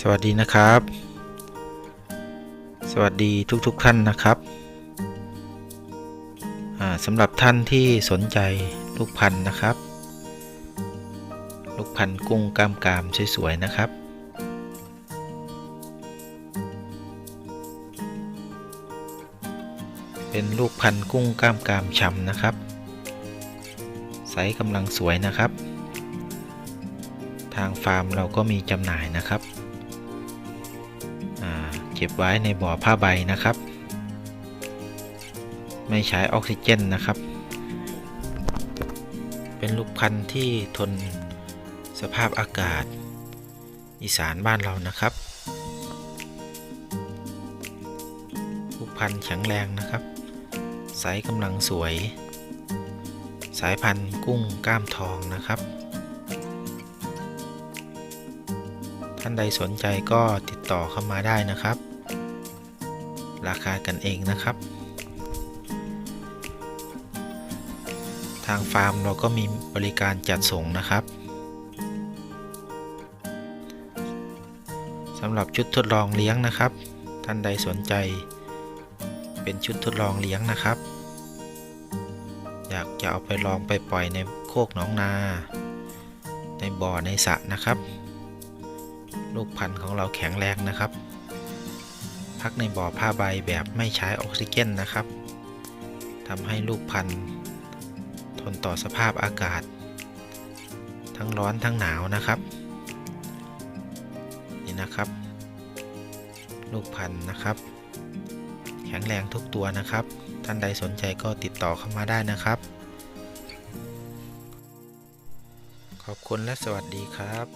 สวัสดีนะครับ สวัสดีทุกๆทท่านนะครับสำหรับท่านที่สนใจลูกพันธุ์นะครับ ลูกพันธุ์กุ้งกล้ามกามสวยๆนะครับ เป็นลูกพันธุ์กุ้งกล้ามกามฉ่ำนะครับไซส์กำลังสวยนะครับ ทางฟาร์มเราก็มีจำหน่ายนะครับ เก็บไว้ในบ่อผ้าใบนะครับ ไม่ใช้ออกซิเจนนะครับ เป็นลูกพันธุ์ที่ทนสภาพอากาศ อีสานบ้านเรานะครับ ลูกพันธุ์แข็งแรงนะครับไซส์กำลังสวย สายพันธุ์กุ้งกล้ามทองนะครับ ท่านใดสนใจก็ติดต่อเข้ามาได้นะครับ ราคากันเองนะครับ ทางฟาร์มเราก็มีบริการจัดส่งนะครับสำหรับชุดทดลองเลี้ยงนะครับ ท่านใดสนใจเป็นชุดทดลองเลี้ยงนะครับ อยากจะเอาไปลองไปปล่อยในโคกหนองนา ในบ่อในสระนะครับ ลูกพันธุ์ของเราแข็งแรงนะครับ พักในบ่อผ้าใบแบบไม่ใช้ออกซิเจนนะครับทำให้ลูกพันธุ์ทนต่อสภาพอากาศ ทั้งร้อนทั้งหนาวนะครับ นี่นะครับ ลูกพันธุ์นะครับ แข็งแรงทุกตัวนะครับ ท่านใดสนใจก็ติดต่อเข้ามาได้นะครับ ขอบคุณและสวัสดีครับ